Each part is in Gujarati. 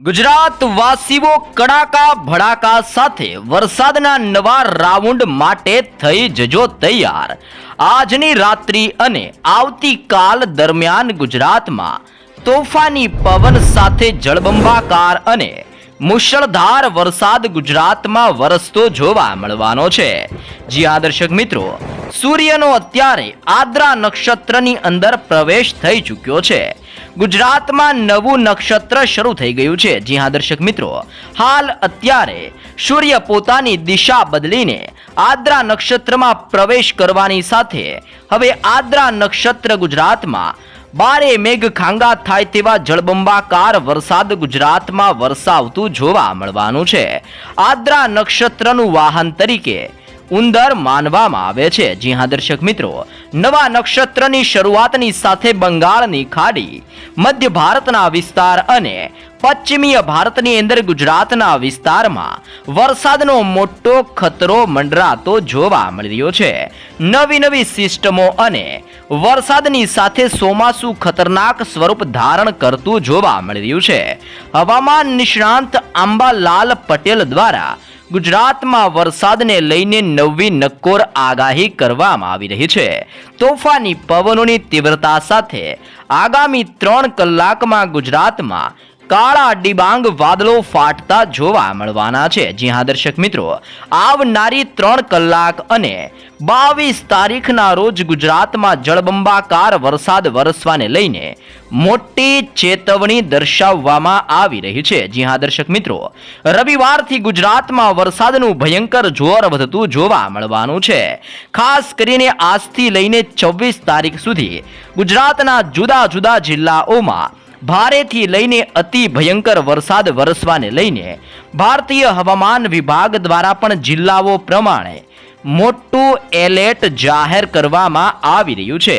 ગુજરાત વાસીઓ કડાકા ભડાકા સાથે વરસાદના નવા રાઉન્ડ માટે થઈ જજો તૈયાર. આજની રાત્રિ અને આવતીકાલ દરમિયાન ગુજરાતમાં તોફાની પવન સાથે જળબંબાકાર અને મુશળધાર વરસાદ ગુજરાતમાં વરસતો જોવા મળવાનો છે. જી હા, દર્શક મિત્રો, સૂર્યનો અત્યારે આદ્રા નક્ષત્રની અંદર પ્રવેશ થઈ ચૂક્યો છે. ગુજરાતમાં નવું નક્ષત્ર શરૂ થઈ ગયું છે. જી હા, દર્શક મિત્રો. હાલ અત્યારે સૂર્ય પોતાની દિશા બદલીને આદ્રા નક્ષત્રમાં પ્રવેશ કરવાની સાથે હવે આદ્રા નક્ષત્ર ગુજરાતમાં બારે મેઘ ખાંગા થાય તેવા જળબંબાકાર વરસાદ ગુજરાતમાં વરસાવતું જોવા મળવાનું છે. આદ્રા નક્ષત્રનું વાહન તરીકે ઉંદર માનવામાં આવે છે. જી દર્શક મિત્રો, નવા નક્ષત્રની શરૂઆતની સાથે બંગાળની ખાડી, મધ્ય ભારતના વિસ્તાર અને પશ્ચિમીય ભારતની અંદર ગુજરાતના વિસ્તારમાં વરસાદનો મોટો ખતરો મંડરાતો જોવા મળ્યો છે. નવી નવી સિસ્ટમો અને વરસાદની સાથે ચોમાસું ખતરનાક સ્વરૂપ ધારણ કરતું જોવા મળ્યું છે. હવામાન નિષ્ણાંત આંબાલાલ પટેલ દ્વારા ગુજરાતમાં વરસાદને લઈને નવી નક્કોર આગાહી કરવામાં આવી રહી છે. તોફાની પવનોની તીવ્રતા સાથે આગામી ત્રણ કલાકમાં ગુજરાતમાં કાળા ડિબાંગ વાદળો ફાટતા જોવા મળવાના છે. જી દર્શક મિત્રો, આવનારી ત્રણ કલાક અને બાવીસ તારીખના રોજ ગુજરાતમાં જળબંબાકાર વરસાદ વરસવાને લઈને મોટી ચેતવણી દર્શાવવામાં આવી રહી છે. જી દર્શક મિત્રો, રવિવારથી ગુજરાતમાં વરસાદનું ભયંકર જોર વધતું જોવા મળવાનું છે. ખાસ કરીને આજથી લઈને છવ્વીસ તારીખ સુધી ગુજરાતના જુદા જુદા જિલ્લાઓમાં ભારેથી લઈને અતિ ભયંકર વરસાદ વરસવાને લઈને ભારતીય હવામાન વિભાગ દ્વારા પણ જિલ્લાઓ પ્રમાણે મોટું એલર્ટ જાહેર કરવામાં આવી રહ્યું છે.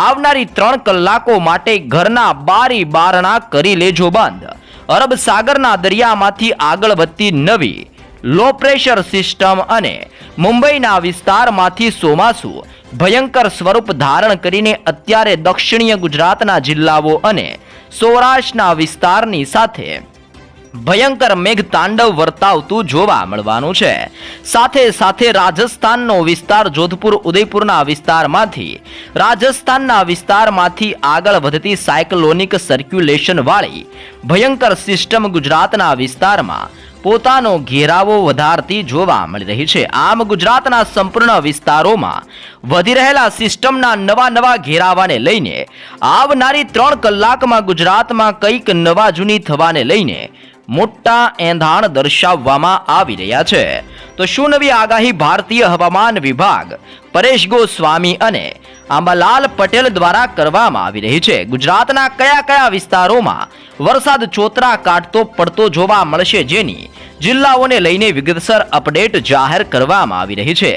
આવનારી ત્રણ કલાકો માટે ઘરના બારી બારણા કરી લેજો બંધ. અરબ સાગરના દરિયામાંથી આગળ વધતી નવી લો પ્રેશર સિસ્ટમ અને મુંબઈના વિસ્તારમાંથી ચોમાસું ભયંકર સ્વરૂપ ધારણ કરીને અત્યારે દક્ષિણીય ગુજરાતના જિલ્લાઓ અને સૌરાષ્ટ્રના વિસ્તારની સાથે. ભયંકર મેઘ તાંડવ વર્તાવતું જોવા મળવાનું છે. સાથે સાથે રાજસ્થાનનો વિસ્તાર જોધપુર, ઉદયપુરના વિસ્તારમાંથી. રાજસ્થાનના વિસ્તારમાંથી આગળ વધતી સાયક્લોનિક સર્ક્યુલેશનવાળી ભયંકર સિસ્ટમ ગુજરાતના વિસ્તારમાં પોતાનો ઘેરાવો વધારતી જોવા મળી રહી છે. આમ ગુજરાતના સંપૂર્ણ વિસ્તારોમાં વધી રહેલા સિસ્ટમના નવા નવા ઘેરાવાને લઈને આવનારી ત્રણ કલાકમાં ગુજરાતમાં કંઈક નવા જૂની થવાને લઈને મોટા એંધાણ દર્શાવવામાં આવી રહ્યા છે. તો શું નવી આગાહી ભારતીય હવામાન વિભાગ, પરેશ ગોસ્વામી અને આંબાલાલ પટેલ દ્વારા કરવામાં આવી રહી છે? ગુજરાતના કયા કયા વિસ્તારોમાં વરસાદ ચોતરા કાઢતો પડતો જોવા મળશે જેની જિલ્લાઓને લઈને વિગતસર અપડેટ જાહેર કરવામાં આવી રહી છે.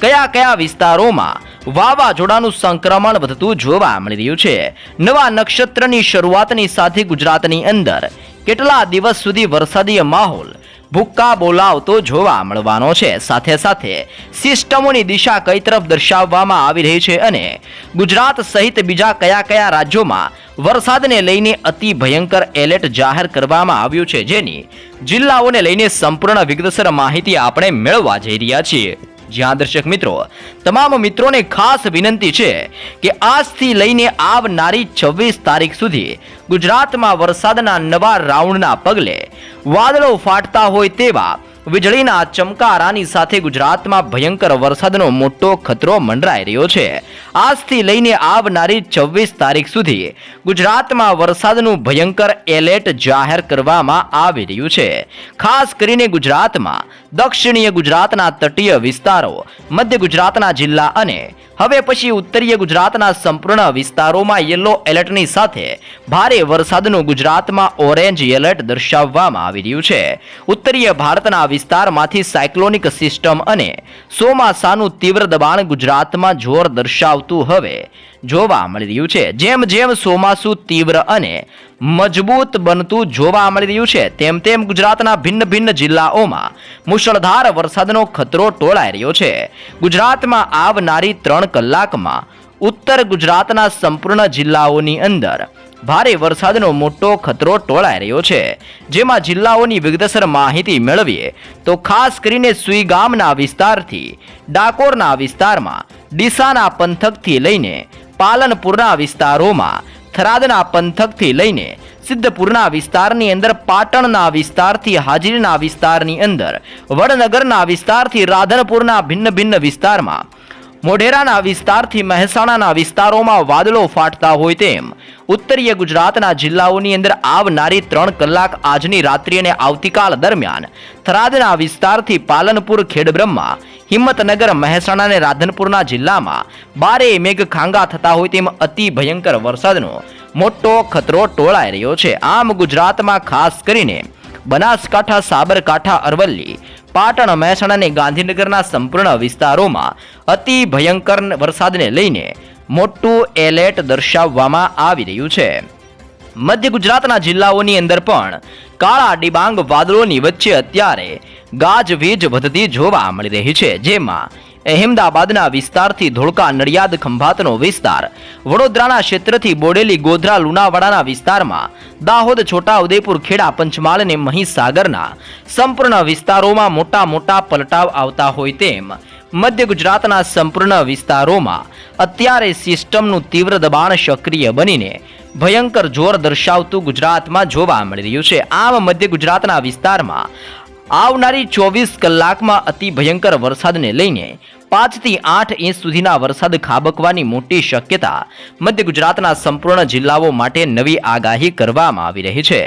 કયા કયા વિસ્તારોમાં વાવાઝોડાનું સંક્રમણ વધતું જોવા મળી રહ્યું છે? નવા નક્ષત્રની શરૂઆતની સાથે ગુજરાતની અંદર કેટલા દિવસ સુધી વરસાદીય માહોલ ભૂક્કા બોલાવતો જોવા મળવાનો છે. સાથે સાથે સિસ્ટમોની દિશા કઈ તરફ દર્શાવવામાં આવી રહી છે અને ગુજરાત સહિત બીજા કયા કયા રાજ્યોમાં વરસાદને લઈને અતિ ભયંકર એલર્ટ જાહેર કરવામાં આવ્યું છે, જેની જિલ્લાઓને લઈને સંપૂર્ણ વિગતસર માહિતી આપણે મેળવવા જઈ રહ્યા છીએ. જ્યાં દર્શક મિત્રો, તમામ મિત્રોને ખાસ વિનંતી છે કે આજથી લઈને આવનારી છવ્વીસ તારીખ સુધી ગુજરાતમાં વરસાદના નવા રાઉન્ડના પગલે વાદળો ફાટતા હોય તેવા વીજળીના ચમકારાની સાથે ગુજરાતમાં ભયંકર વરસાદનો મોટો ખતરો મંડરાઈ રહ્યો છે. આજથી લઈને આવનારી છવ્વીસ તારીખ સુધી ગુજરાતમાં વરસાદનું ભયંકર એલર્ટ જાહેર કરવામાં આવી રહ્યું છે. ખાસ કરીને ગુજરાતમાં દક્ષિણીય ગુજરાતના તટીય વિસ્તારો, મધ્ય ગુજરાતના જિલ્લા અને હવે પછી ઉત્તરીય ગુજરાતના સંપૂર્ણ વિસ્તારોમાં યલો એલર્ટની સાથે ભારે વરસાદનું ગુજરાતમાં ઓરેન્જ એલર્ટ દર્શાવવામાં આવી રહ્યું છે. ઉત્તરીય ભારતના વિસ્તારમાંથી સાયક્લોનિક સિસ્ટમ અને ચોમાસાનું તીવ્ર દબાણ ગુજરાતમાં જોર દર્શાવતું હવે જોવા મળી રહ્યું છે. જેમ જેમ ચોમાસું તીવ્ર અને મજબૂત બનતું જોવા મળી રહ્યું છે, તેમ તેમ ગુજરાતના ભિન્ન ભિન્ન જિલ્લાઓમાં મુશળધાર વરસાદનો ખતરો ટોળાઈ રહ્યો છે. ગુજરાતમાં આવનારી ત્રણ કલાકમાં ઉત્તર ગુજરાતના સંપૂર્ણ જિલ્લાઓની અંદર ભારે વરસાદનો મોટો ખતરો ટોળાઈ રહ્યો છે. જેમાં જિલ્લાઓની વિગતસર માહિતી મેળવીએ તો ખાસ કરીને સુઈ ગામના વિસ્તારથી ડાકોરના વિસ્તારમાં, ડીસાના પંથકથી લઈને પાલનપુરના વિસ્તારોમાં થરાદના પંથકથી લઈને સિદ્ધપુરના વિસ્તારની અંદર, પાટણના વિસ્તારથી, હાજીરના વિસ્તારની અંદર, વડનગરના વિસ્તારથી, રાધનપુરના ભિન્ન ભિન્ન વિસ્તારમાં મોઢેરાના વિસ્તારથી મહેસાણાના વિસ્તારોમાં વાદળો ફાટતા હોય તેમ. ઉત્તરીય ગુજરાતના જિલ્લાઓની અંદર આવનારી ત્રણ કલાક આજની રાત્રિ અને આવતીકાલ દરમિયાન થરાદના વિસ્તારથી પાલનપુર, ખેડબ્રહ્મા, હિંમતનગર, મહેસાણા અને રાધનપુરના જિલ્લામાં બારે મેઘ ખાંગા થતા હોય તેમ અતિ ભયંકર વરસાદનો મોટો ખતરો ટોળાઈ રહ્યો છે. આમ ગુજરાતમાં ખાસ કરીને બનાસકાંઠા, સાબરકાંઠા, અરવલ્લી પાટણ મહેસાણા અને ગાંધીનગરના સંપૂર્ણ વિસ્તારોમાં અતિ ભયંકર વરસાદને લઈને મોટું એલર્ટ દર્શાવવામાં આવી રહ્યું છે. મધ્ય ગુજરાતના જિલ્લાઓની અંદર પણ કાળા ડિબાંગ વાદળોની વચ્ચે અત્યારે ગાજવીજ વધતી જોવા મળી રહી છે, જેમાં અહેમદાબાદના વિસ્તારથી ધોળકા નડિયાદ ખંભાતનો વિસ્તાર. વડોદરાના ક્ષેત્રથી બોડેલી ગોધરા લુણાવાડાના વિસ્તારમાં દાહોદ છોટા ઉદેપુર ખેડા, પંચમહાલ અને મહીસાગરના સંપૂર્ણ વિસ્તારોમાં મોટા મોટા પલટાવ આવતા હોય તેમ મધ્ય ગુજરાતના સંપૂર્ણ વિસ્તારોમાં અત્યારે સિસ્ટમનું તીવ્ર દબાણ સક્રિય બનીને ભયંકર જોર દર્શાવતું ગુજરાતમાં જોવા મળી રહ્યું છે. આમ મધ્ય ગુજરાતના વિસ્તારમાં આવનારી ચોવીસ કલાકમાં અતિ ભયંકર વરસાદને લઈને પાંચથી આઠ ઇંચ સુધીના વરસાદ ખાબકવાની મોટી શક્યતા મધ્ય ગુજરાતના સંપૂર્ણ જિલ્લાઓ માટે નવી આગાહી કરવામાં આવી રહી છે.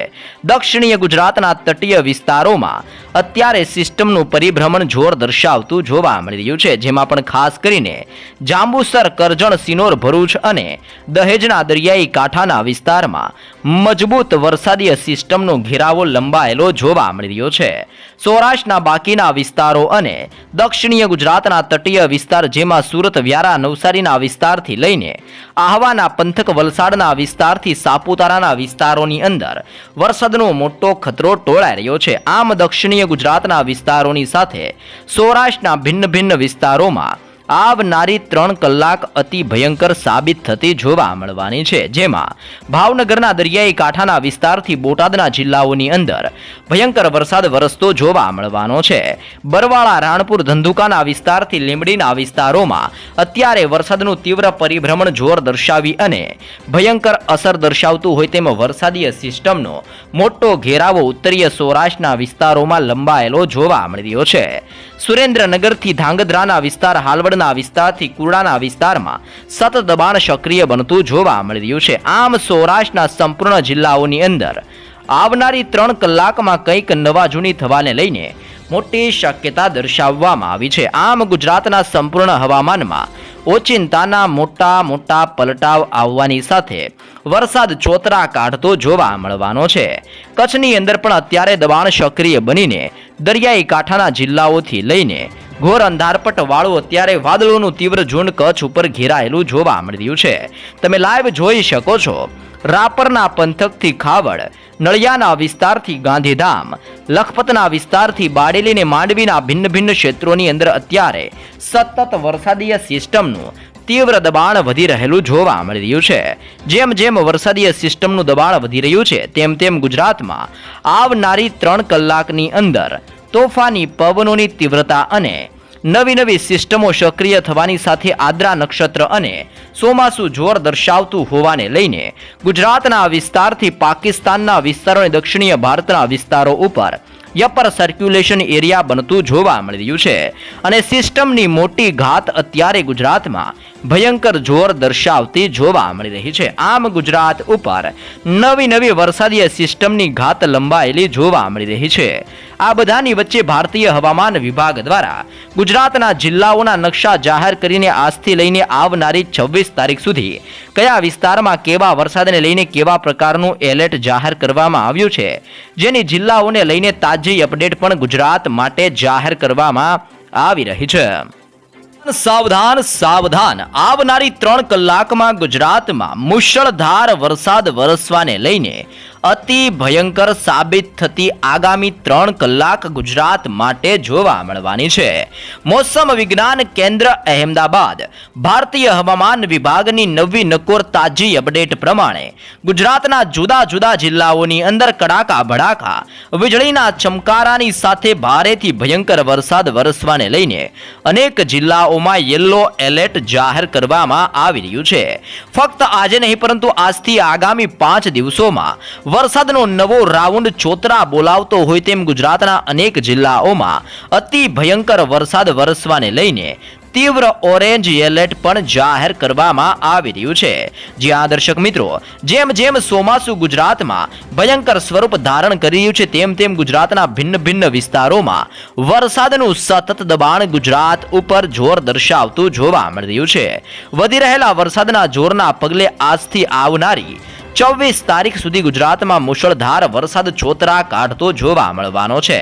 દક્ષિણીય ગુજરાતના તટીય વિસ્તારોમાં અત્યારે સિસ્ટમનું પરિભ્રમણ જોર દર્શાવતું જોવા મળી રહ્યું છે, જેમાં પણ ખાસ કરીને જાંબુસર, કરજણ, સિનોર, ભરૂચ અને દહેજના દરિયાઈ કાંઠાના વિસ્તારમાં મજબૂત વરસાદીય સિસ્ટમનો ઘેરાવો લંબાયેલો જોવા મળી રહ્યો છે. સૌરાષ્ટ્રના બાકીના વિસ્તારો અને દક્ષિણીય ગુજરાતના તટીય વિસ્તાર જેમાં સુરત વ્યારા નવસારીના વિસ્તારથી લઈને આહવાના પંથક વલસાડના વિસ્તારથી સાપુતારાના વિસ્તારોની અંદર વરસાદનો મોટો ખતરો ટોળાઈ રહ્યો છે. આમ દક્ષિણીય ગુજરાતના વિસ્તારોની સાથે સૌરાષ્ટ્રના ભિન્ન ભિન્ન વિસ્તારોમાં આવનારી ત્રણ કલાક અતિ ભયંકર સાબિત થતી જોવા મળવાની છે. જેમાં ભાવનગરના દરિયાઈ કાંઠાના વિસ્તારથી બોટાદના જિલ્લાઓની અંદર ભયંકર વરસાદ વરસતો જોવા મળવાનો છે. બરવાળા, રાણપુર, ધંધુકાના વિસ્તારથી લીંબડીના વિસ્તારોમાં અત્યારે વરસાદનું તીવ્ર પરિભ્રમણ જોર દર્શાવી અને ભયંકર અસર દર્શાવતું હોય તેમ વરસાદીય સિસ્ટમનો મોટો ઘેરાવો ઉત્તરીય સૌરાષ્ટ્રના વિસ્તારોમાં લંબાયેલો જોવા મળી રહ્યો છે. સુરેન્દ્રનગરથી ધાંગધ્રાના વિસ્તાર હાલવડના વિસ્તારથી કુરડાના વિસ્તારમાં સતત દબાણ સક્રિય બનતું જોવા મળી રહ્યું છે. આમ સૌરાષ્ટ્રના સંપૂર્ણ જિલ્લાઓની અંદર આવનારી ત્રણ કલાકમાં કંઈક નવા જૂની થવાને લઈને મોટી શક્યતા દર્શાવવામાં આવી છે. આમ ગુજરાતના સંપૂર્ણ હવામાનમાં ઓચિંતાના મોટા મોટા પલટાવ આવવાની સાથે વરસાદ ચોતરા કાઢતો જોવા મળવાનો છે. કચ્છની અંદર પણ અત્યારે દબાણ સક્રિય બનીને દરિયાઈ કાંઠાના જિલ્લાઓથી લઈને ઘોર અંધારપટ વાળું અત્યારે વાદળોનું તીવ્ર ઝુંડ કચ્છ ઉપર ઘેરાયેલું જોવા મળી રહ્યું છે. તમે લાઈવ જોઈ શકો છો. રાપરના પંથકથી ખાવડ નળિયાના વિસ્તારથી ગાંધીધામ, લખપતના વિસ્તારથી બાડેલીને માંડવીના ભિન્ન ભિન્ન ક્ષેત્રોની અંદર અત્યારે સતત વરસાદીય સિસ્ટમનું તીવ્ર દબાણ વધી રહેલું જોવા મળી રહ્યું છે. જેમ જેમ વરસાદીય સિસ્ટમનું દબાણ વધી રહ્યું છે, તેમ તેમ ગુજરાતમાં આવનારી ત્રણ કલાકની અંદર તોફાની પવનોની તીવ્રતા અને નવી નવી સિસ્ટમો સક્રિય થવાની સાથે આદ્રા નક્ષત્ર અને ચોમાસું જોર દર્શાવતું હોવાને લઈને ગુજરાતના વિસ્તારથી પાકિસ્તાનના વિસ્તારો અને દક્ષિણીય ભારતના વિસ્તારો ઉપર યપર સર્ક્યુલેશન એરિયા બનતું જોવા મળી રહ્યું છે. અને સિસ્ટમની મોટી ઘાત અત્યારે ગુજરાતમાં ભયંકર જોર દર્શાવતી જોવા મળી રહી છે. આમ ગુજરાત ઉપર નવી નવી વરસાદીય સિસ્ટમની ઘાત લંબાયેલી જોવા મળી રહી છે. આ બધાની વચ્ચે ભારતીય હવામાન વિભાગ દ્વારા ગુજરાતના જિલ્લાઓના નકશા જાહેર કરીને આજથી લઈને આવનારી છવ્વીસ તારીખ સુધી કયા વિસ્તારમાં કેવા વરસાદને લઈને કેવા પ્રકારનું એલર્ટ જાહેર કરવામાં આવ્યું છે, જેની જિલ્લાઓને લઈને તાજી અપડેટ પણ ગુજરાત માટે જાહેર કરવામાં આવી રહી છે. સાવધાન સાવધાન. આવનારી ત્રણ કલાકમાં ગુજરાતમાં મુશળધાર વરસાદ વરસવાને લઈને અતિ ભયંકર સાબિત થતી આગામી ત્રણ કલાક ગુજરાત માટે જોવા મળવાની છે. મોસમ વિજ્ઞાન કેન્દ્ર અહેમદાબાદ. ભારતીય હવામાન વિભાગની નવી નકોર તાજી અપડેટ પ્રમાણે ગુજરાતના જુદા જુદા જિલ્લાઓની અંદર કડાકા ભડાકા, વીજળીના ચમકારાની સાથે ભારેથી ભયંકર વરસાદ વરસવાને લઈને અનેક જિલ્લાઓમાં યલો એલર્ટ જાહેર કરવામાં આવી રહ્યું છે. ફક્ત આજે નહીં, પરંતુ આજથી આગામી પાંચ દિવસોમાં વરસાદનો નવો રાઉન્ડ ચોતરા બોલાવતો હોય તેમ ગુજરાતના અનેક જિલ્લાઓમાં અતિ ભયંકર વરસાદ વરસવાને લઈને તીવ્ર ઓરેન્જ એલર્ટ પણ જાહેર કરવામાં આવી રહ્યું છે. જ્યાં દર્શક મિત્રો, જેમ જેમ સોમાસુ ગુજરાતમાં ભયંકર સ્વરૂપ ધારણ કરી રહ્યું છે, તેમ તેમ ગુજરાતના ભિન્ન ભિન્ન વિસ્તારોમાં વરસાદનું સતત દબાણ ગુજરાત ઉપર જોર દર્શાવતું જોવા મળી રહ્યું છે. વધી રહેલા વરસાદના જોરના પગલે આજથી આવનારી ચોવીસ તારીખ સુધી ગુજરાતમાં મુશળધાર વરસાદ છોતરા કાઢતો જોવા મળવાનો છે.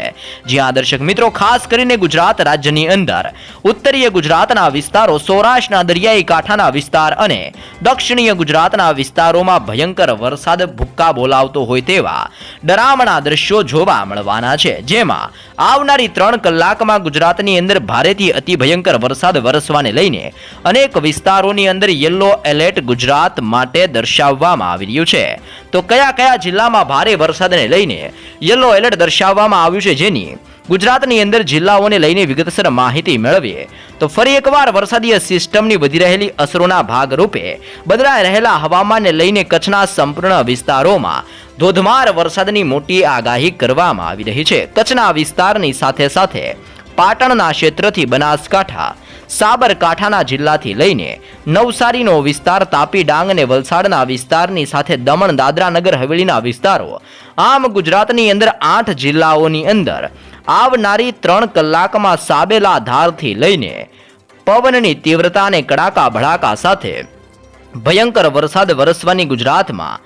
જ્યાં દર્શક મિત્રો, ખાસ કરીને ગુજરાત રાજ્યની અંદર. ઉત્તરીય ગુજરાતના વિસ્તારો સૌરાષ્ટ્રના દરિયાઈ કાંઠાના વિસ્તાર અને દક્ષિણીય ગુજરાતના વિસ્તારોમાં ભયંકર વરસાદ ભૂક્કા બોલાવતો હોય તેવા ડરામણા દ્રશ્યો જોવા મળવાના છે. જેમાં આવનારી ત્રણ કલાકમાં ગુજરાતની અંદર ભારેથી અતિ ભયંકર વરસાદ વરસવાને લઈને અનેક વિસ્તારોની અંદર યલો એલર્ટ ગુજરાત માટે દર્શાવવામાં આવી રહ્યું છે. તો કયા કયા જિલ્લામાં ભારે વરસાદને લઈને યલો એલર્ટ દર્શાવવામાં આવ્યું છે જેની ગુજરાતની અંદર જિલ્લાઓને લઈને વિગતસર માહિતી મેળવીએ. તો ફરી એકવાર વરસાદીય સિસ્ટમની વધી રહેલી અસરોના ભાગરૂપે બદલાઈ રહેલા હવામાનને લઈને કચ્છના સંપૂર્ણ વિસ્તારોમાં ધોધમાર વરસાદની મોટી આગાહી કરવામાં આવી રહી છે. કચ્છના વિસ્તારની સાથે સાથે પાટણના ક્ષેત્રથી બનાસકાંઠા સાબરકાંઠાના જિલ્લાથી લઈને નવસારીનો વિસ્તાર, તાપી ડાંગ અને વલસાડના વિસ્તારની સાથે દમણ, દાદરા નગર, હવેલીના વિસ્તારો, આમ ગુજરાતની અંદર આઠ જિલ્લાઓની અંદર આવનારી ત્રણ કલાકમાં સાબેલા ધારથી લઈને પવનની તીવ્રતા અને કડાકા ભડાકા સાથે ભયંકર વરસાદ વરસવાની ગુજરાતમાં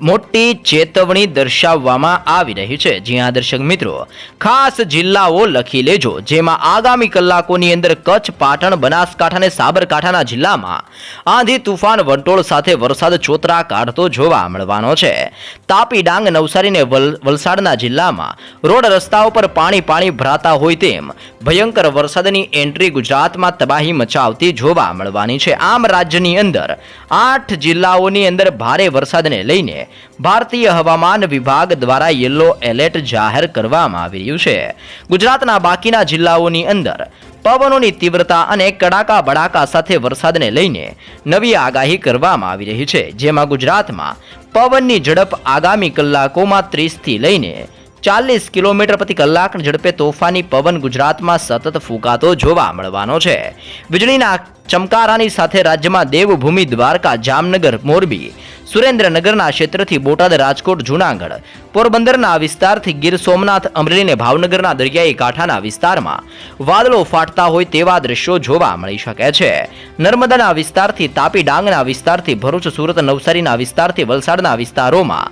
મોટી ચેતવણી દર્શાવવામાં આવી રહી છે. જ્યાં દર્શક મિત્રો, ખાસ જિલ્લાઓ લખી લેજો, જેમાં આગામી કલાકોની અંદર કચ્છ, પાટણ, બનાસકાંઠા અને સાબરકાંઠાના જિલ્લામાં આંધી તુફાન વંટોળ સાથે વરસાદ ચોતરા કાઢતો જોવા મળવાનો છે. તાપી ડાંગ, નવસારી અને વલ- વલસાડના જિલ્લામાં રોડ રસ્તાઓ પર પાણી પાણી ભરાતા હોય તેમ ભયંકર વરસાદની એન્ટ્રી ગુજરાતમાં તબાહી મચાવતી જોવા મળવાની છે. આમ રાજ્યની અંદર આઠ જિલ્લાઓની અંદર ભારે વરસાદને લઈને ભારતીય હવામાન વિભાગ દ્વારા યલો એલર્ટ જાહેર કરવામાં આવી રહ્યું છે. ગુજરાતના બાકીના જિલ્લાઓની અંદર પવનોની તીવ્રતા અને કડાકા બડાકા સાથે વરસાદને લઈને નવી આગાહી કરવામાં આવી રહી છે. જેમાં ગુજરાતમાં પવનની ઝડપ આગામી કલાકોમાં ત્રીસથી લઈને ચાલીસ કિલોમીટર પ્રતિ કલાકની ઝડપે તોફાની પવન ગુજરાતમાં સતત ફૂંકાતો જોવા મળવાનો છે. વીજળીના ચમકારાની સાથે રાજ્યમાં દેવભૂમિ દ્વારકા, જામનગર, મોરબી, સુરેન્દ્રનગરના ક્ષેત્રથી બોટાદ, રાજકોટ, જૂનાગઢ, પોરબંદરના વિસ્તારથી ગીર સોમનાથ અમરેલી અને ભાવનગરના દરિયાઈ કાંઠાના વિસ્તારમાં વાદળો ફાટતા હોય તેવા દ્રશ્યો જોવા મળી શકે છે. નર્મદાના વિસ્તારથી તાપી ડાંગના વિસ્તારથી ભરૂચ, સુરત, નવસારીના વિસ્તારથી વલસાડના વિસ્તારોમાં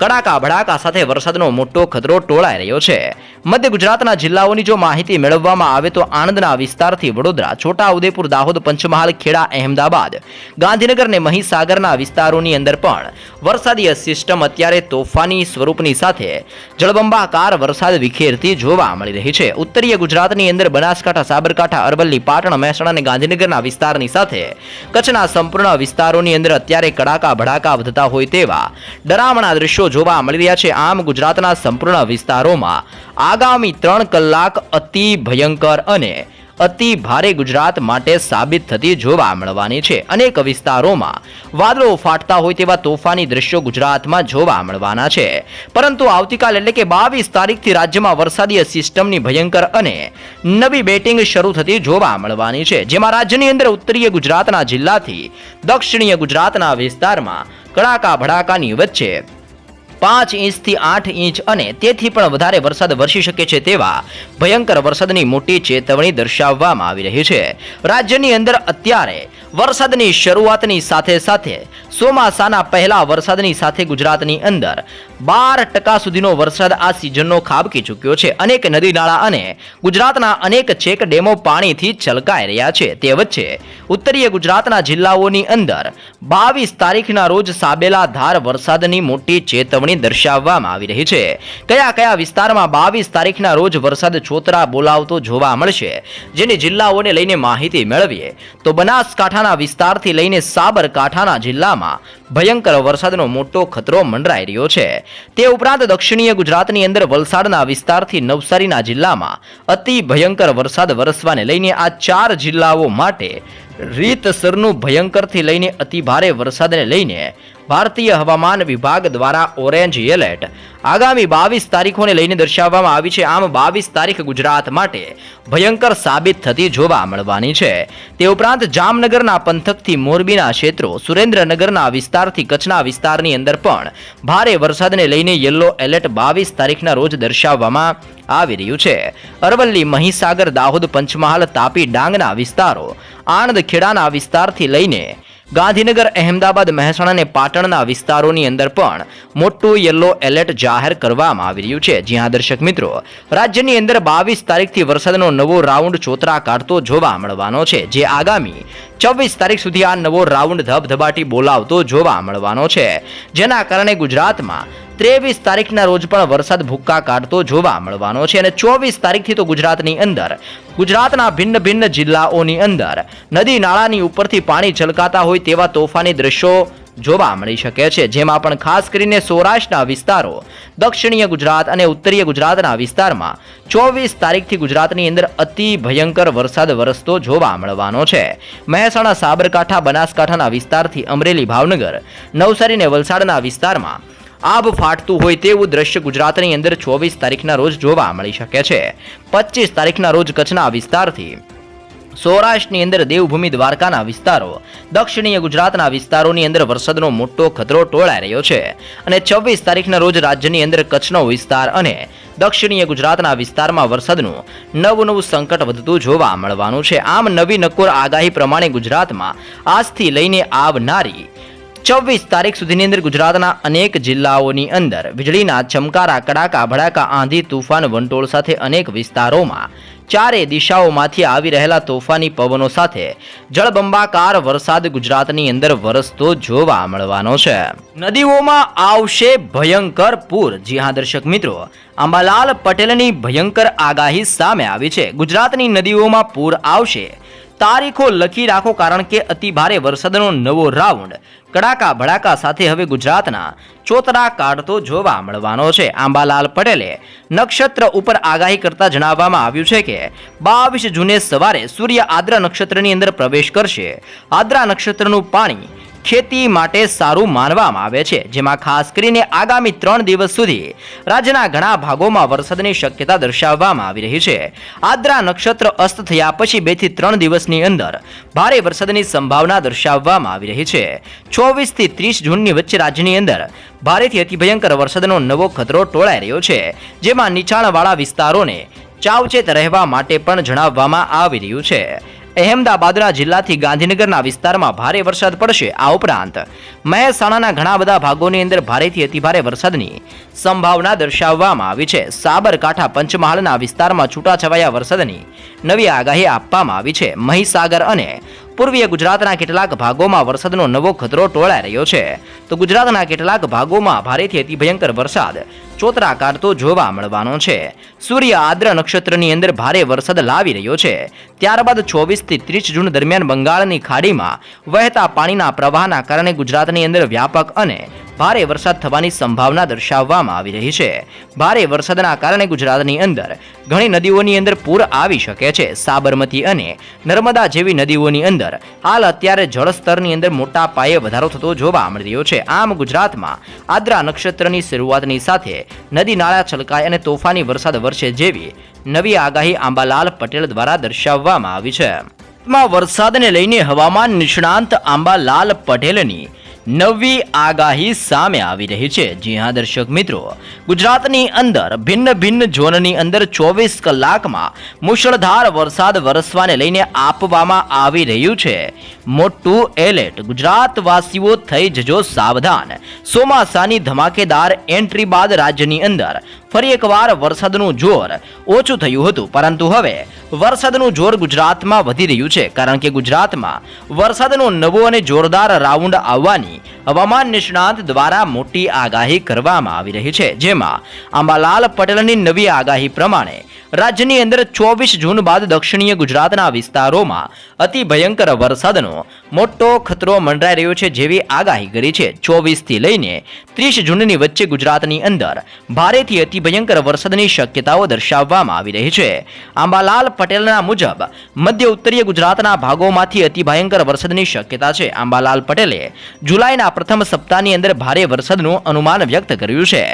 કડાકા ભડાકા સાથે વરસાદનો મોટો ખતરો ટોળાઈ રહ્યો છે. મધ્ય ગુજરાતના જિલ્લાઓની જો માહિતી મેળવવામાં આવે તો આણંદના વિસ્તારથી વડોદરા, છોટાઉદેપુર, દાહોદ, પંચમહાલ, ખેડા, અહેમદાબાદ, ગાંધીનગર અને મહીસાગરના વિસ્તારોની અંદર પણ વરસાદીય સિસ્ટમ અત્યારે તોફાની સ્વરૂપની સાથે જળબંબાકાર વરસાદ વિખેરતી જોવા મળી રહી છે. ઉત્તરીય ગુજરાતની અંદર બનાસકાંઠા, સાબરકાંઠા, અરવલ્લી, પાટણ, મહેસાણા અને ગાંધીનગરના વિસ્તારની સાથે કચ્છના સંપૂર્ણ વિસ્તારોની અંદર અત્યારે કડાકા ભડાકા વધતા હોય તેવા ડરામણા દ્રશ્યો જોવા મળી રહ્યા છે. આમ ગુજરાતના સંપૂર્ણ વિસ્તારોમાં આગામી ત્રણ કલાક અતિ ભયંકર અને અતિ ભારે ગુજરાત માટે સાબિત થતી જોવા મળવાની છે. અનેક વિસ્તારોમાં વાદળો ફાટતા હોય તેવા તોફાની દ્રશ્યો ગુજરાતમાં જોવા મળવાના છે. પરંતુ આવતીકાલ એટલે કે બાવીસ તારીખથી રાજ્યમાં વરસાદીય સિસ્ટમની ભયંકર અને નવી બેટિંગ શરૂ થતી જોવા મળવાની છે. જેમાં રાજ્યની અંદર ઉત્તરીય ગુજરાતના જિલ્લાથી દક્ષિણીય ગુજરાતના વિસ્તારમાં કડાકા ભડાકાની વચ્ચે પાંચ ઇંચથી આઠ ઇંચ અને તેથી પણ વધારે વરસાદ વરસી શકે છે તેવા ભયંકર વરસાદની મોટી ચેતવણી દર્શાવવામાં આવી રહી છે. રાજ્યની અંદર અત્યારે વરસાદની શરૂઆતની સાથે સાથે ચોમાસાના પહેલા વરસાદની સાથે ગુજરાતની અંદર બાર ટકા સુધીનો વરસાદ આ સિઝનનો ખાબકી ચૂક્યો છે. અનેક નદી નાળા અને ગુજરાતના અનેક ચેક ડેમો પાણીથી છલકાઈ રહ્યા છે. તે વચ્ચે ઉત્તરીય ગુજરાતના જિલ્લાઓની અંદર બાવીસ તારીખના રોજ સાબેલા ધાર વરસાદની મોટી ચેતવણી દર્શાવવામાં આવી રહી છે. કયા કયા વિસ્તારમાં બાવીસ તારીખના રોજ વરસાદ છોતરા બોલાવતો જોવા મળશે? જેની જિલ્લાઓને લઈને માહિતી મેળવીએ તો બનાસકાંઠાના વિસ્તારથી લઈને સાબરકાંઠાના જિલ્લામાં ભયંકર વરસાદનો મોટો ખતરો મંડરાઈ રહ્યો છે. તે ઉપરાંત દક્ષિણીય ગુજરાતની અંદર વલસાડના વિસ્તારથી નવસારીના જિલ્લામાં અતિ ભયંકર વરસાદ વરસવાને લઈને આ ચાર જિલ્લાઓ માટે રીતસરનું ભયંકરથી લઈને અતિભારે વરસાદને લઈને ભારતીય હવામાન વિભાગ દ્વારા ઓરેન્જ એલર્ટ. આગામી બાવીસ તારીખોને લઈને દર્શાવવામાં આવી છે, આમ બાવીસ તારીખ ગુજરાત માટે ભયંકર સાબિત થતી જોવા મળવાની છે. તે ઉપરાંત જામનગરના પંથકથી મોરબીના ક્ષેત્રો, સુરેન્દ્રનગરના વિસ્તારથી કચ્છના વિસ્તારની અંદર પણ ભારે વરસાદને લઈને યલો એલર્ટ બાવીસ તારીખના રોજ દર્શાવવામાં આવી રહ્યું છે. અરવલ્લી, મહીસાગર, દાહોદ, પંચમહાલ, તાપી, ડાંગના વિસ્તારો આણંદ ખેડાના વિસ્તારથી લઈને ગાંધીનગર, અહેમદાબાદ, મહેસાણા અને પાટણના વિસ્તારોની અંદર પણ મોટું યલો એલર્ટ જાહેર કરવામાં આવી રહ્યું છે. જ્યાં દર્શક મિત્રો, રાજ્યની અંદર બાવીસ તારીખથી વરસાદનો નવો રાઉન્ડ ચોતરા કાઢતો જોવા મળવાનો છે, જે આગામી છવ્વીસ તારીખ સુધી આ નવો રાઉન્ડ ધબધબાટી બોલાવતો જોવા મળવાનો છે. જેના કારણે ગુજરાતમાં ત્રેવીસ તારીખના રોજ પણ વરસાદ ભૂક્કા કાઢતો જોવા મળવાનો છે અને ચોવીસ તારીખથી તો ગુજરાતની અંદર, ગુજરાતના ભિન્ન ભિન્ન જિલ્લાઓની અંદર, નદી નાળાની ઉપરથી પાણી છલકાતા હોય તેવા તોફાની દ્રશ્યો જોવા મળી શકે છે, જેમાં પણ ખાસ કરીને સૌરાષ્ટ્રના વિસ્તારો, દક્ષિણીય ગુજરાત અને ઉત્તરીય ગુજરાતના વિસ્તારમાં ચોવીસ તારીખથી ગુજરાતની અંદર અતિ ભયંકર વરસાદ વરસતો જોવા મળવાનો છે. મહેસાણા, સાબરકાંઠા, બનાસકાંઠાના વિસ્તારથી અમરેલી, ભાવનગર, નવસારી અને વલસાડના વિસ્તારમાં આભ ફાટતું હોય તેવું દ્રશ્ય ગુજરાતની અંદર ચોવીસ તારીખના રોજ જોવા મળી શકે છે. પચીસ તારીખના રોજ કચ્છના વિસ્તારથી. સૌરાષ્ટ્રની અંદર દેવભૂમિ દ્વારકાના વિસ્તારો, દક્ષિણીય ગુજરાતના વિસ્તારોની અંદર વરસાદનો મોટો ખતરો ટોળાઈ રહ્યો છે અને છવ્વીસ તારીખના રોજ રાજ્યની અંદર કચ્છનો વિસ્તાર અને દક્ષિણીય ગુજરાતના વિસ્તારમાં વરસાદનું નવું નવું સંકટ વધતું જોવા મળવાનું છે. આમ નવી નકોર આગાહી પ્રમાણે ગુજરાતમાં આજથી લઈને આવનારી ચોવીસ તારીખ સુધીની અંદર ગુજરાતના અનેક જિલ્લાઓની અંદર વીજળીના ચમકારા, કડાકા, ભડાકા આંધી, તુફાન, વંટોળ સાથે અનેક વિસ્તારોમાં ચારે દિશાઓમાંથી આવી રહેલા તોફાની પવનો સાથે જળબંબાકાર વરસાદ ગુજરાતની અંદર વરસતો જોવા મળવાનો છે. નદીઓમાં આવશે ભયંકર પૂર. જી હા, દર્શક મિત્રો અંબાલાલ પટેલની ભયંકર આગાહી સામે આવી છે. ગુજરાતની નદીઓમાં પૂર આવશે. તારીખો લખી રાખો કારણ કે અતિ ભારે વરસાદનો નવો રાઉન્ડ. કડાકા ભડાકા સાથે હવે ગુજરાતના ચોતરા કાઢતો જોવા મળવાનો છે. આંબાલાલ પટેલે નક્ષત્ર ઉપર આગાહી કરતા જણાવવામાં આવ્યું છે કે બાવીસ જૂને સવારે સૂર્ય આદ્રા નક્ષત્રની અંદર પ્રવેશ કરશે. આદ્રા નક્ષત્રનું પાણી ખેતી માટે સારું માનવામાં આવે છે, જેમાં ખાસ કરીને આગામી ત્રણ દિવસ સુધી રાજ્યના ઘણા ભાગોમાં વરસાદની શક્યતા દર્શાવવામાં આવી રહી છે. આદ્રા નક્ષત્ર અસ્ત થયા પછી બેથી ત્રણ દિવસની અંદર ભારે વરસાદની સંભાવના દર્શાવવામાં આવી રહી છે. ચોવીસથી ત્રીસ જૂનની વચ્ચે રાજ્યની અંદર ભારેથી અતિભયંકર વરસાદનો નવો ખતરો ટોળાઈ રહ્યો છે, જેમાં નીચાણવાળા વિસ્તારોને ચાવચેત રહેવા માટે પણ જણાવવામાં આવી રહ્યું છે. અહેમદાબાદના જિલ્લાથી ગાંધીનગરના વિસ્તારમાં ભારે વરસાદ પડશે આ ઉપરાંત મહેસાણાના ઘણા બધા ભાગોની અંદર ભારેથી અતિભારે વરસાદની સંભાવના દર્શાવવામાં આવી છે. સાબરકાંઠા, પંચમહાલના વિસ્તારમાં છૂટાછવાયા વરસાદની નવી આગાહી આપવામાં આવી છે. મહીસાગર અને પૂર્વીય ગુજરાતના કેટલાક ભાગોમાં વરસાદનો નવો ખતરો ટોળાઈ રહ્યો છે. તો ગુજરાતના કેટલાક ભાગોમાં ભારેથી અતિ ભયંકર વરસાદ ચોતરા કાઢતો જોવા મળવાનો છે. સૂર્ય આદ્ર નક્ષત્રની અંદર ભારે વરસાદ લાવી રહ્યો છે. ત્યારબાદ ચોવીસથી ત્રીસ જૂન દરમિયાન બંગાળની ખાડીમાં વહેતા પાણીના પ્રવાહના કારણે ગુજરાતની અંદર વ્યાપક અને ભારે વરસાદ થવાની સંભાવના દર્શાવવામાં આવી રહી છે. ભારે વરસાદના કારણે ગુજરાતની અંદર ઘણી નદીઓની અંદર પૂર આવી શકે છે. સાબરમતી અને નર્મદા જેવી નદીઓની અંદર હાલ અત્યારે જળસ્તરની અંદર મોટા પાયે વધારો થતો જોવા મળી રહ્યો છે. આમ ગુજરાતમાં આદ્રા નક્ષત્રની શરૂઆતની સાથે નદી નાળા છલકાય અને તોફાની વરસાદ વરસે જેવી નવી આગાહી આંબાલાલ પટેલ દ્વારા દર્શાવવામાં આવી છે. માં વરસાદને લઈને હવામાન નિષ્ણાંત આંબાલાલ પટેલની નવી આગાહી સામે આવી રહી છે. જી હા, દર્શક મિત્રો, ગુજરાતની અંદર ભિન્ન ભિન્ન ઝોનની અંદર ચોવીસ કલાકમાં મુશળધાર વરસાદ વરસવાને લઈને આપવામાં આવી રહ્યું છે. મોટું એલર્ટ, ગુજરાતવાસીઓ થઈ જજો સાવધાન. ચોમાસાની ધમાકેદાર એન્ટ્રી બાદ રાજ્યની અંદર ફરી એકવાર વરસાદનું જોર ઓછું થયું હતું. પરંતુ હવે વરસાદનું જોર ગુજરાતમાં વધી રહ્યું છે. કારણ કે ગુજરાતમાં વરસાદનો નવો અને જોરદાર રાઉન્ડ આવવાની હવામાન નિષ્ણાંત દ્વારા મોટી આગાહી કરવામાં આવી રહી છે. જેમાં આંબાલાલ પટેલની નવી આગાહી પ્રમાણે રાજ્યની અંદર ચોવીસ જૂન બાદ દક્ષિણીય ગુજરાતના વિસ્તારોમાં અતિ ભયંકર વરસાદનો મોટો ખતરો મંડરાઈ રહ્યો છે જેવી આગાહી કરી છે. ચોવીસથી લઈને ત્રીસ જૂનની વચ્ચે ગુજરાતની અંદર ભારેથી અતિ ભયંકર વરસાદની શક્યતાઓ દર્શાવવામાં આવી રહી છે. આંબાલાલ પટેલના મુજબ મધ્ય ઉત્તરીય ગુજરાતના ભાગોમાંથી અતિ ભયંકર વરસાદની શક્યતા છે. આંબાલાલ પટેલે જુલાઈના પ્રથમ સપ્તાહની અંદર ભારે વરસાદનું અનુમાન વ્યક્ત કર્યું છે.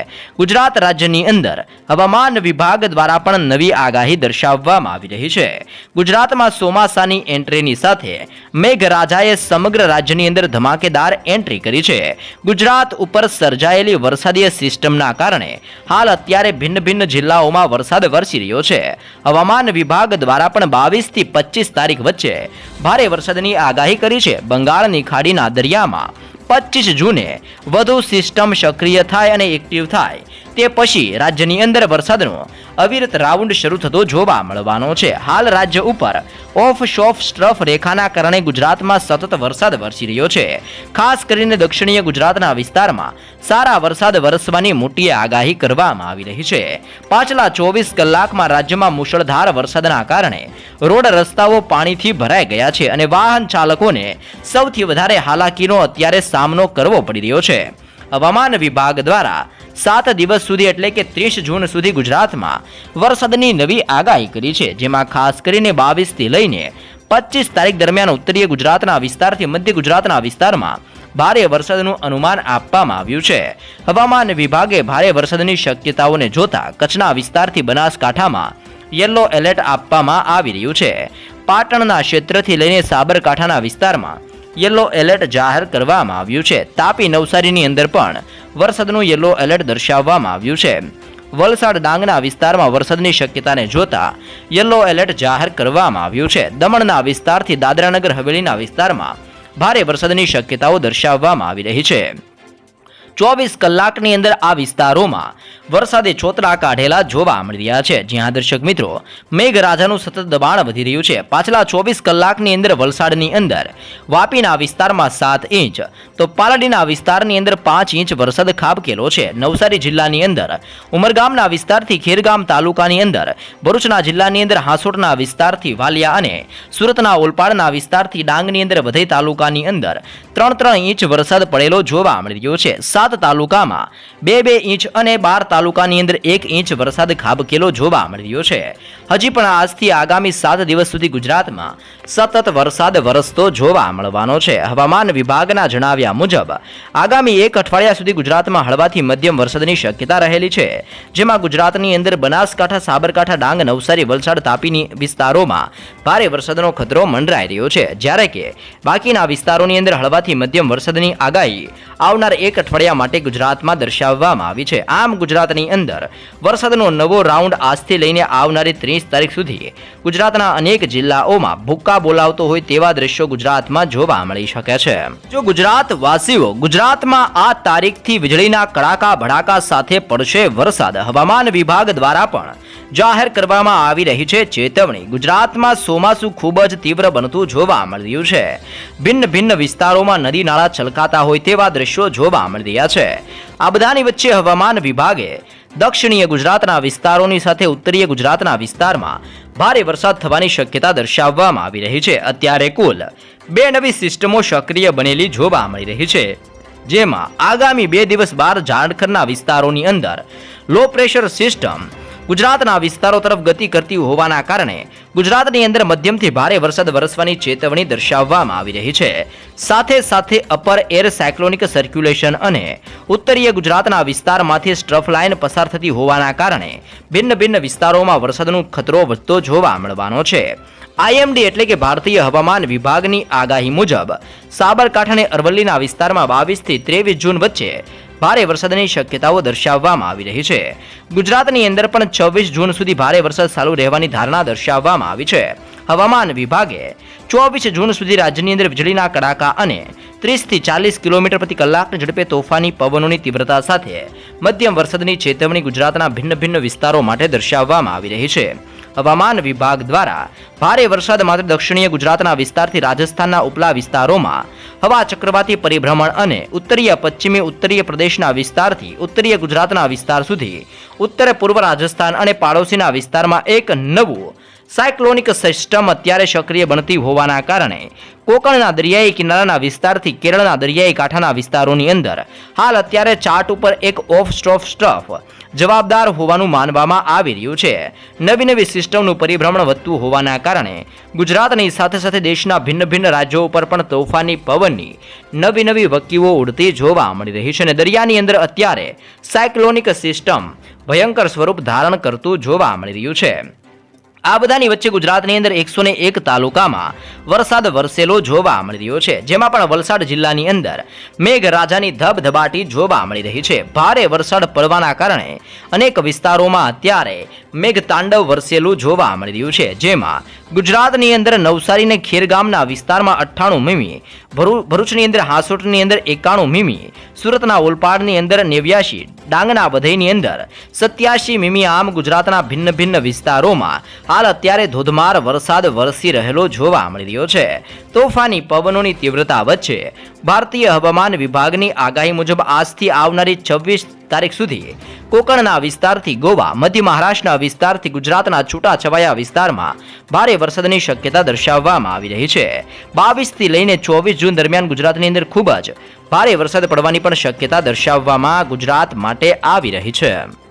ગુજરાત રાજ્યની અંદર હવામાન વિભાગ દ્વારા પણ નવી આગાહી દર્શાવવામાં આવી રહી છે. ગુજરાતમાં ચોમાસાની એન્ટ્રીની સાથે મેઘરાજાએ સમગ્ર રાજ્યની અંદર ધમાકેદાર એન્ટ્રી કરી છે. ગુજરાત ઉપર સર્જાયેલી વરસાદીય સિસ્ટમના કારણે હાલ અત્યારે ભિન્ન ભિન્ન જિલ્લાઓમાં વરસાદ વરસી રહ્યો છે. હવામાન વિભાગ દ્વારા પણ બાવીસથી પચીસ તારીખ વચ્ચે ભારે વરસાદની આગાહી કરી છે. બંગાળની ખાડીના દરિયામાં પચીસ જૂને વધુ સિસ્ટમ સક્રિય થાય અને એક્ટિવ થાય તે પછી રાજ્યની અંદર વરસાદનો અવિરત રાઉન્ડ શરૂ થતો જોવા મળવાનો છે. હાલ રાજ્ય ઉપર ઓફ શોફ સ્ટ્રફ રેખાના કારણે ગુજરાતમાં સતત વરસાદ વરસી રહ્યો છે. ખાસ કરીને દક્ષિણીય ગુજરાતના વિસ્તારમાં સારા વરસાદ વરસવાની મોટી આગાહી કરવામાં આવી રહી છે. પાછલા ચોવીસ કલાકમાં રાજ્યમાં મુશળધાર વરસાદના કારણે રોડ રસ્તાઓ પાણીથી ભરાઈ ગયા છે અને વાહન ચાલકોને સૌથી વધારે હાલાકીનો અત્યારે સામનો કરવો પડી રહ્યો છે. હવામાન વિભાગ દ્વારા સાત દિવસ સુધી એટલે કે ત્રીસ જૂન સુધી ગુજરાતમાં વરસાદની નવી આગાહી કરી છે, જેમાં ખાસ કરીને બાવીસથી લઈને પચીસ તારીખ દરમિયાન ઉત્તરીય ગુજરાતના વિસ્તારથી મધ્ય ગુજરાતના વિસ્તારમાં ભારે વરસાદનું અનુમાન આપવામાં આવ્યું છે. હવામાન વિભાગે ભારે વરસાદની શક્યતાઓને જોતા કચ્છના વિસ્તારથી બનાસકાંઠામાં યલો એલર્ટ આપવામાં આવી રહ્યું છે. પાટણના ક્ષેત્રથી લઈને સાબરકાંઠાના વિસ્તારમાં યલો એલર્ટ જાહેર કરવામાં આવ્યું છે. તાપી નવસારીની અંદર પણ વરસાદનું યલો એલર્ટ દર્શાવવામાં આવ્યું છે. વલસાડ ડાંગના વિસ્તારમાં વરસાદની શક્યતાને જોતા યલો એલર્ટ જાહેર કરવામાં આવ્યું છે. દમણના વિસ્તારથી દાદરાનગર હવેલીના વિસ્તારમાં ભારે વરસાદની શક્યતાઓ દર્શાવવામાં આવી રહી છે. ચોવીસ કલાકની અંદર આ વિસ્તારોમાં વરસાદે છોતરા કાઢેલા જોવા મળી રહ્યા છે. જ્યાં દર્શક મિત્રો, મેઘરાજાનું સતત દબાણ વધી રહ્યું છે. પાછલા ચોવીસ કલાકની અંદર વલસાડની અંદર વાપીના વિસ્તારમાં સાત ઇંચ, તો પાલડીના વિસ્તારની અંદર પાંચ ઇંચ વરસાદ ખાબકેલો છે. નવસારી જિલ્લાની અંદર, ઉમરગામના વિસ્તારથી ખેરગામ તાલુકાની અંદર, ભરૂચના જિલ્લાની અંદર હાંસોટના વિસ્તારથી વાલિયા અને સુરતના ઓલપાડના વિસ્તારથી ડાંગની અંદર વધઈ તાલુકાની અંદર ત્રણ ત્રણ ઇંચ વરસાદ પડેલો જોવા મળી રહ્યો છે. સાત તાલુકામાં બે બે ઇંચ અને બાર તાલુકાની અંદર એક ઇંચ વરસાદ ખાબકેલો જોવા મળી રહ્યો છે. હજી પણ આજથી આગામી સાત દિવસ સુધી ગુજરાતમાં સતત વરસાદ વરસતો જોવા મળવાનો છે. હવામાન વિભાગના જણાવ્યા મુજબ, આગામી એક અઠવાડિયા સુધી ગુજરાતમાં હળવાથી મધ્યમ વરસાદની શક્યતા રહેલી છે. જેમાં ગુજરાતની અંદર બનાસકાંઠા, સાબરકાંઠા, ડાંગ, નવસારી, વલસાડ, તાપીની વિસ્તારોમાં ભારે વરસાદનો ખતરો મંડરાઈ રહ્યો છે. જ્યારે કે બાકીના વિસ્તારોની અંદર હળવાથી મધ્યમ વરસાદની આગાહી આવનાર એક અઠવાડિયા માટે ગુજરાતમાં દર્શાવવામાં આવી છે. આમ ગુજરાતની અંદર વરસાદનો નવો રાઉન્ડ આજથી લઈને આવનારી ત્રીસ તારીખ સુધી ગુજરાતના અનેક જિલ્લાઓમાં ભૂક્કા બોલાવતો હોય તેવા દ્રશ્યો ગુજરાતમાં જોવા મળી શકે છે. જો ગુજરાત વાસીઓ ગુજરાતમાં આ તારીખથી વીજળીના કડાકા ભડાકા સાથે પડશે વરસાદ, હવામાન વિભાગ દ્વારા પણ જાહેર કરવામાં આવી રહી છે ચેતવણી. ગુજરાતમાં ચોમાસું ખૂબ જ તીવ્ર બનતું જોવા મળ્યું છે. ભિન્ન ભિન્ન વિસ્તારોમાં નદી નાળા છલકાતા હોય તેવા દ્રશ્યો જોવા મળી રહ્યા છે. આ બધાની વચ્ચે હવામાન વિભાગે દક્ષિણીય ગુજરાતના વિસ્તારોની સાથે ઉત્તરીય ગુજરાતના વિસ્તારમાં ભારે વરસાદ થવાની શક્યતા દર્શાવવામાં આવી રહી છે. અત્યારે કુલ બે નવી સિસ્ટમો સક્રિય બનેલી જોવા મળી રહી છે. જેમાં આગામી બે દિવસ બાદ ઝારખંડના વિસ્તારોની અંદર લો પ્રેશર સિસ્ટમ ગુજરાતના વિસ્તારો તરફ ગતિ કરતી હોવાના કારણે ગુજરાતની અંદર મધ્યમથી ભારે વરસાદ વરસવાની ચેતવણી દર્શાવવામાં આવી રહી છે. સાથે સાથે અપર એર સાયક્લોનિક સર્ક્યુલેશન અને ઉત્તરીય ગુજરાતના વિસ્તારમાંથી સ્ટ્રફ લાઇન પસાર થતી હોવાના કારણે ભિન્ન ભિન્ન વિસ્તારોમાં વરસાદનો ખતરો વધતો જોવા મળવાનો છે. આઈએમડી એટલે કે ભારતીય હવામાન વિભાગની આગાહી મુજબ સાબરકાંઠા અને અરવલ્લીના વિસ્તારમાં બાવીસથી ત્રેવીસ જૂન વચ્ચે ભારે વરસાદની શક્યતાઓ દર્શાવવામાં આવી રહી છે. ગુજરાતની અંદર પણ છવ્વીસ જૂન સુધી ભારે વરસાદ ચાલુ રહેવાની ધારણા દર્શાવવામાં આવી છે. હવામાન વિભાગે ચોવીસ જૂન સુધી રાજ્યની અંદર વીજળીના કડાકા અને ત્રીસથી ચાલીસ કિલોમીટર પ્રતિ કલાકની ઝડપે તોફાની પવનોની તીવ્રતા સાથે મધ્યમ વરસાદની ચેતવણી ગુજરાતના ભિન્ન ભિન્ન વિસ્તારો માટે દર્શાવવામાં આવી રહી છે. હવામાન વિભાગ દ્વારા ભારે વરસાદ માત્ર દક્ષિણીય ગુજરાતના વિસ્તારથી રાજસ્થાનના ઉપલા વિસ્તારોમાં હવા ચક્રવાતી પરિભ્રમણ અને ઉત્તરીય, પશ્ચિમી, ઉત્તરીય પ્રદેશના વિસ્તારથી ઉત્તરીય ગુજરાતના વિસ્તાર સુધી ઉત્તર પૂર્વ રાજસ્થાન અને પાડોશીના વિસ્તારમાં એક નવું સાયક્લોનિક સિસ્ટમ અત્યારે સક્રિય બનતી હોવાના કારણે કોકણના દરિયાઈ કિનારાના વિસ્તારથી કેરળના દરિયાઈ કાંઠાના વિસ્તારોની અંદર હાલ અત્યારે ચાર્ટ ઉપર એક ઓફ સ્ટોફ સ્ટફ જવાબદાર હોવાનું માનવામાં આવી રહ્યું છે. નવી નવી સિસ્ટમનું પરિભ્રમણ વધતું હોવાના કારણે ગુજરાતની સાથે સાથે દેશના ભિન્ન ભિન્ન રાજ્યો ઉપર પણ તોફાની પવનની નવી નવી વકીઓ ઉડતી જોવા મળી રહી છે અને દરિયાની અંદર અત્યારે સાયક્લોનિક સિસ્ટમ ભયંકર સ્વરૂપ ધારણ કરતું જોવા મળી રહ્યું છે. આ બધાની વચ્ચે ગુજરાતની અંદર એકસો એક તાલુકામાં વરસાદ વરસેલો જોવા મળી રહ્યો છે. જેમાં પણ વલસાડ જિલ્લાની અંદર મેઘરાજાની ધબધબાટી જોવા મળી રહી છે. ભારે વરસાદ પડવાના કારણે અનેક વિસ્તારોમાં અત્યારે મેઘતાંડવ વરસેલું જોવા મળી રહ્યું છે. જેમાં ગુજરાતની અંદર નવસારી અને ખેરગામના વિસ્તારમાં અઠ્ઠાણું મીમીએ, ભરૂ, ભરૂચની અંદર હાંસોટની અંદર એકાણું મીમીએ, સુરતના ઓલપાડની અંદર નેવ્યાશી, ડાંગના વધઈની અંદર સત્યાશી મીમી આમ ગુજરાતના ભિન્ન ભિન્ન વિસ્તારોમાં. હાલ અત્યારે ધોધમાર વરસાદ વરસી રહેલો જોવા મળી રહ્યો છે. તોફાની પવનોની તીવ્રતા વચ્ચે ભારતીય હવામાન વિભાગની આગાહી મુજબ આજથી આવનારી છવ્વીસ તારીખ સુધી કોકણના વિસ્તારથી ગોવા, મધ્ય મહારાષ્ટ્રના વિસ્તારથી ગુજરાતના છૂટાછવાયા વિસ્તારમાં ભારે વરસાદની શક્યતા દર્શાવવામાં આવી રહી છે. બાવીસથી લઈને ચોવીસ જૂન દરમિયાન ગુજરાતની અંદર ખૂબ જ ભારે વરસાદ પડવાની પણ શક્યતા દર્શાવવામાં ગુજરાત માટે આવી રહી છે.